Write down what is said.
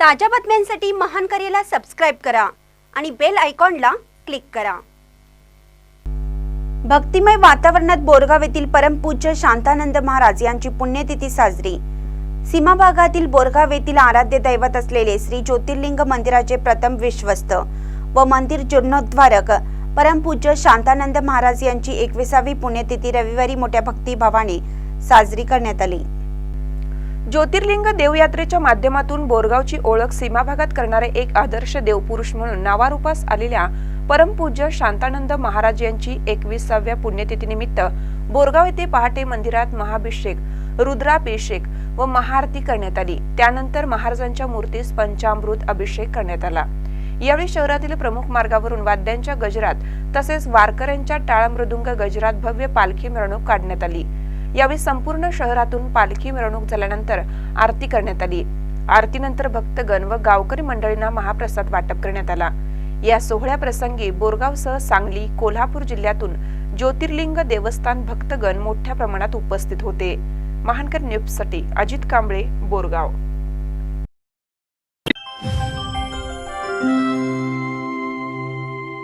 ताज्या बातम्यांसाठी महान करेला सबस्क्राईब करा आणि बेल आयकॉनला क्लिक करा. भक्तिमय वातावरणात बोरगाव येथील परमपूज्य शांतानंद महाराज यांची पुण्यतिथी साजरी. सीमा भागातील बोरगाव येथील आराध्य दैवत असलेले श्री ज्योतिर्लिंग मंदिराचे प्रथम विश्वस्त व मंदिर जीर्णोद्धारक परमपूज्य शांतानंद महाराज यांची एकविसावी पुण्यतिथी रविवारी मोठ्या भक्तिभावाने साजरी करण्यात आली. ज्योतिर्लिंग देवयात्रेच्या माध्यमातून बोरगावची ओळख सीमा भागात करणारे एक आदर्श देवपुरुष म्हणून नावारूपास आलेल्या परमपूज्य शांतानंद महाराज यांची एकविसाव्या पुण्यतिथीनिमित्त बोरगाव येथे पहाटे मंदिरात महाभिषेक रुद्राभिषेक व महाआरती करण्यात आली. त्यानंतर महाराजांच्या मूर्तीस पंचामृत अभिषेक करण्यात आला. यावेळी शहरातील प्रमुख मार्गावरून वाद्यांच्या गजरात तसेच वारकऱ्यांच्या टाळमृदुंग गजरात भव्य पालखी मिरवणूक काढण्यात आली. यावेळी संपूर्ण शहरातून पालखी मिरवणूक झाल्यानंतर आरती करण्यात आली. आरतीनंतर भक्तगण व गावकरी मंडळींना महाप्रसाद वाटप करण्यात आला. या सोहळ्या प्रसंगी बोरगावसह सांगली कोल्हापूर जिल्ह्यातून ज्योतिर्लिंग देवस्थान भक्तगण मोठ्या प्रमाणात उपस्थित होते. महानकर न्यूजसाठी अजित कांबळे बोरगाव.